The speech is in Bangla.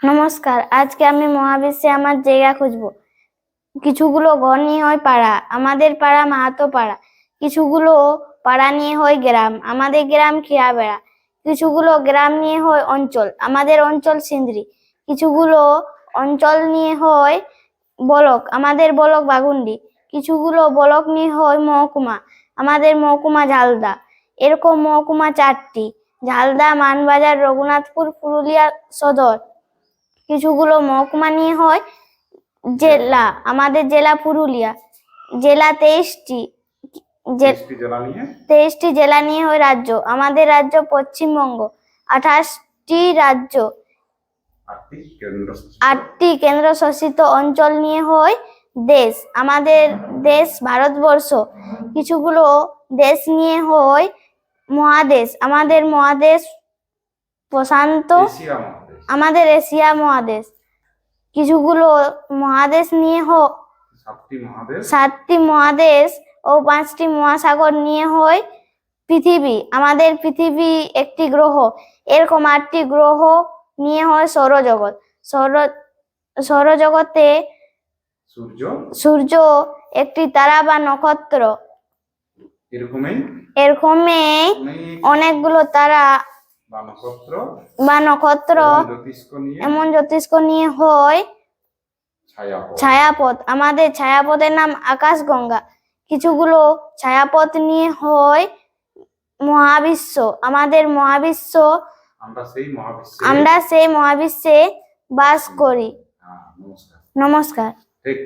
নমস্কার, আজকে আমি মহাবিশ্বে আমার জায়গা খুঁজব। কিছুগুলো ঘর নিয়ে হয় পাড়া, আমাদের পাড়া মাহাতো পাড়া। কিছুগুলো পাড়া নিয়ে হয় গ্রাম, আমাদের গ্রাম খিয়াবেড়া। কিছুগুলো গ্রাম নিয়ে হয় অঞ্চল, আমাদের অঞ্চল সিন্দ্রি। কিছুগুলো অঞ্চল নিয়ে হয় বলক, আমাদের বলক বাগুন্ডি। কিছুগুলো বলক নিয়ে হয় মহকুমা, আমাদের মহকুমা ঝালদা। এরকম মহকুমা চারটি, ঝালদা, মানবাজার, রঘুনাথপুর, পুরুলিয়া সদর। কিছুগুলো মহকুমা নিয়ে হয়। জেলা আমাদের জেলা পুরুলিয়া। জেলা তেইশটি তেইশটি জেলা নিয়ে? হয় রাজ্য। আমাদের রাজ্য পশ্চিমবঙ্গ। আঠাশটি রাজ্য। আর্থিক কেন্দ্র শাসিত আটটি কেন্দ্রশাসিত অঞ্চল নিয়ে হয় দেশ। আমাদের দেশ ভারতবর্ষ। কিছুগুলো দেশ নিয়ে হয় মহাদেশ। আমাদের মহাদেশ প্রশান্ত আমাদের এশিয়া মহাদেশ। কিছুগুলো মহাদেশ নিয়ে হোক সাতটি মহাদেশ। সাতটি মহাদেশ ও পাঁচটি মহাসাগর নিয়ে হয় পৃথিবী। আমাদের পৃথিবী একটি গ্রহ। এরকম আটটি গ্রহ নিয়ে হয় সৌরজগৎ। সৌর সৌরজগতে সূর্য। সূর্য একটি তারা বা নক্ষত্র। এরকমই এরকমই। অনেকগুলো তারা বা নক্ষত্র এমন জ্যোতিষ্ক নিয়ে হয় ছায়াপথ আমাদের ছায়াপথের নাম আকাশগঙ্গা। কিছুগুলো ছায়াপথ নিয়ে হয় মহাবিশ্ব। আমাদের মহাবিশ্ব আমরা সেই মহাবিশ্বে বাস করি। হ্যাঁ, নমস্কার। নমস্কার। ঠিক।